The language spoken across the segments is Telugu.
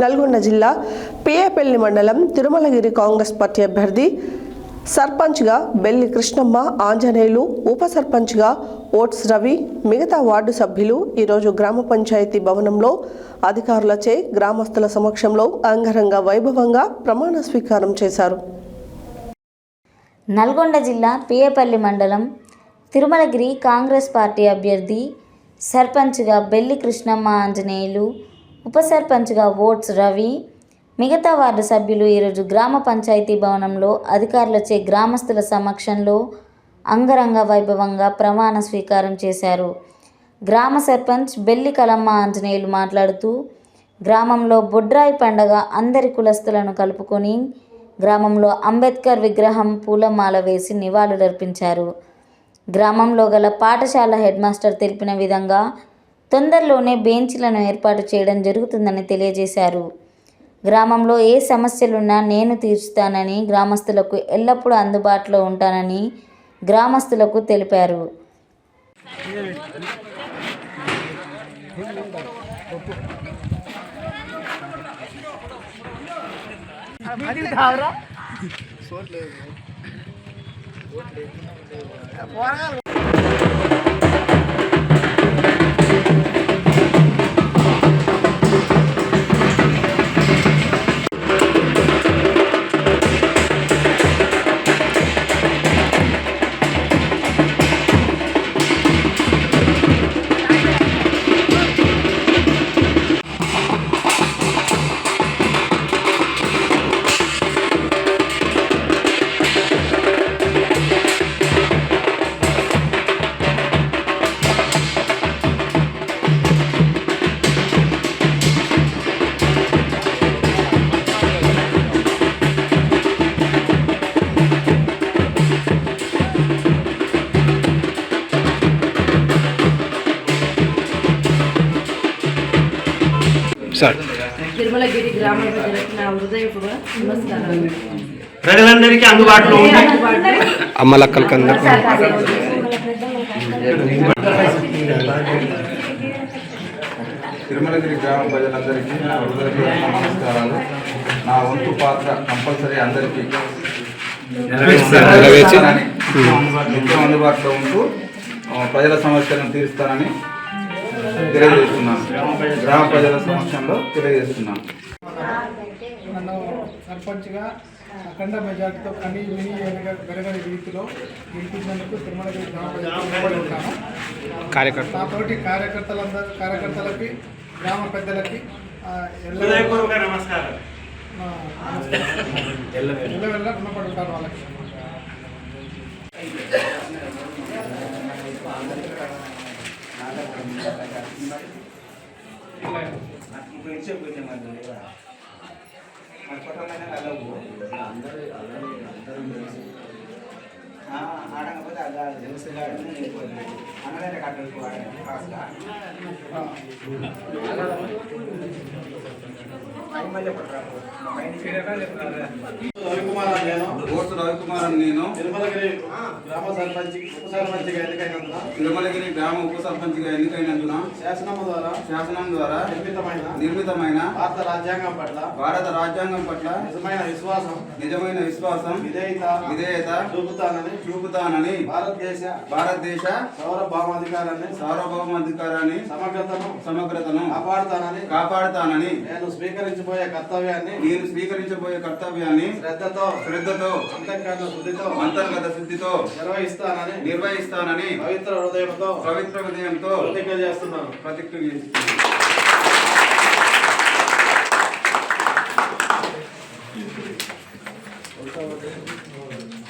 నల్గొండ జిల్లా పిఏపల్లి మండలం తిరుమలగిరి కాంగ్రెస్ పార్టీ అభ్యర్థి సర్పంచ్గా బెల్లి కృష్ణమ్మ ఆంజనేయులు ఉప సర్పంచ్గా ఓట్స్ రవి మిగతా వార్డు సభ్యులు ఈరోజు గ్రామ పంచాయతీ భవనంలో అధికారులచే గ్రామస్తుల సమక్షంలో అంగరంగ వైభవంగా ప్రమాణ స్వీకారం చేశారు. నల్గొండ జిల్లా పియపల్లి మండలం తిరుమలగిరి కాంగ్రెస్ పార్టీ అభ్యర్థి సర్పంచ్గా బెల్లి కృష్ణమ్మ ఆంజనేయులు ఉప సర్పంచ్గా ఓట్స్ రవి మిగతా వార్డు సభ్యులు ఈరోజు గ్రామ పంచాయతీ భవనంలో అధికారులచే గ్రామస్తుల సమక్షంలో అంగరంగ వైభవంగా ప్రమాణ స్వీకారం చేశారు. గ్రామ సర్పంచ్ బెల్లి కలమ్మ ఆంజనేయులు మాట్లాడుతూ గ్రామంలో బొడ్రాయి పండగ అందరి కులస్తులను కలుపుకొని గ్రామంలో అంబేద్కర్ విగ్రహం పూలమాల వేసి నివాళులర్పించారు. గ్రామంలో గల పాఠశాల హెడ్ మాస్టర్ తెలిపిన విధంగా తొందరలోనే బెంచ్లను ఏర్పాటు చేయడం జరుగుతుందని తెలియజేశారు. గ్రామంలో ఏ సమస్యలున్నా నేను తీర్చుతానని గ్రామస్తులకు ఎల్లప్పుడూ అందుబాటులో ఉంటానని గ్రామస్తులకు తెలిపారు. సార్ తిరుమలగిరి గ్రామ ప్రజలకు నా హృదయపూర్వక నమస్కారాలు. ప్రజలందరికీ అందుబాటులో ఉంది అమ్మలక్కలకి అందరికీ తిరుమలగిరి గ్రామ ప్రజలందరికీ నా హృదయపూర్వక నమస్కారాలు. నా వంతు పాత్ర కంపల్సరీ అందరికీ నెరవేర్చి నిత్యం అందుబాటులో ఉంటూ ప్రజల సమస్యలను తీరుస్తానని తెలియజేస్తున్నాను. గ్రామ ప్రజల సమక్షంలో తెలియజేస్తున్నాను. నన్ను సర్పంచ్గా అఖండ మెజార్టీతో కనీ ఎనగ వెరగని రీతిలో గెలిపించినందుకు తిరుమలగిరి గ్రామ నాతోటి కార్యకర్తలందరూ కార్యకర్తలకి గ్రామ పెద్దలకి ఆ, ఎల్ల అందరూ రవికుమార్ నేను రవికుమార్ నేను. తిరుమలగిరి గ్రామ సర్పంచ్ ఉప సర్పంచ్గా ఎన్నికైనందున. తిరుమలగిరి గ్రామ ఉప సర్పంచ్గా ఎన్నికైనందున శాసనం ద్వారా శాసనం ద్వారా నిర్మితమైన నిర్మితమైన భారత రాజ్యాంగం పట్ల భారత రాజ్యాంగం పట్ల నిజమైన విశ్వాసం నిజమైన విశ్వాసం విధేయత విధేయత చూపుతానని చూపుతానని భారతదేశ భారతదేశ సార్వభౌమాధికారాన్ని సార్వభౌమాధికారాన్ని సమగ్రతను సమగ్రతను కాపాడుతానని కాపాడుతానని నేను స్వీకరించబోయే కర్తవ్యాన్ని నేను స్వీకరించబోయే కర్తవ్యాన్ని శ్రద్ధతో శ్రద్ధతో అంతర్గత శుద్ధితో అంతర్గత శుద్ధితో నిర్వహిస్తానని నిర్వహిస్తానని పవిత్ర హృదయంతో పవిత్ర హృదయంతో ప్రతిజ్ఞ చేస్తున్నాను ప్రతిజ్ఞ చేస్తున్నాను. ఇలా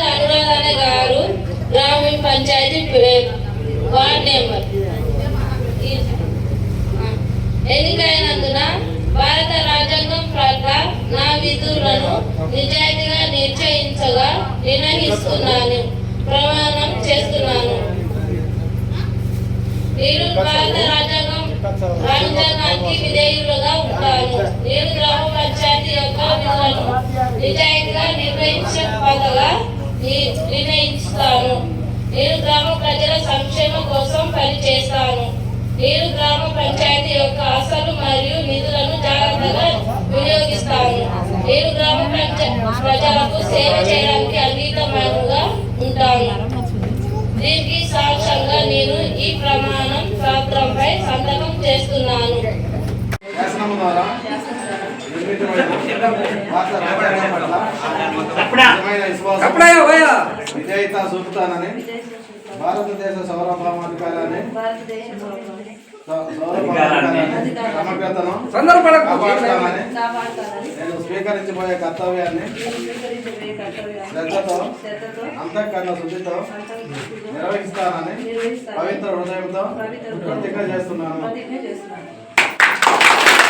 అనురాధన గారు గ్రామీణ పంచాయతీ వార్డ్ నెంబర్ ఎన్నికైనందున భారత రాజ్యాంగం ప్రకారం నా విధులను నిజాయితీగా నిశ్చయించగా నిర్ణయిస్తున్నాను. ప్రమాణం చేస్తున్నాను. నేను భారత రాజ్యాంగం రాజ్యాంగానికి విధేయులుగా ఉంటాను. నేను గ్రామ పంచాయతీ యొక్క విధులను నిజాయితీగా నిర్వహించే పదగా నిర్ణయిస్తాను. నేను గ్రామ ప్రజల సంక్షేమం కోసం పనిచేస్తాను. నేను గ్రామ పంచాయతీ యొక్క ఆశలు మరియు నిధులను జాగ్రత్తగా వినియోగిస్తాను. నేను గ్రామ ప్రజలకు సేవ చేయడానికి అంగీతమైనగా ఉంటాను. దీనికి సాక్ష్యంగా నేను ఈ ప్రమాణం పాత్రంపై సంతకం చేస్తున్నాను. ద్వారా నిజమైన విశ్వాసం. విధేయత చూపుతానని భారతదేశ సౌరభౌమాధికారాన్ని సమగ్రతను కాపాడుతానని నేను స్వీకరించబోయే కర్తవ్యాన్ని శ్రద్ధతో అంతఃకరణ శుద్ధితో నిర్వహిస్తానని పవిత్ర హృదయంతో ప్రతిజ్ఞ చేస్తున్నాను.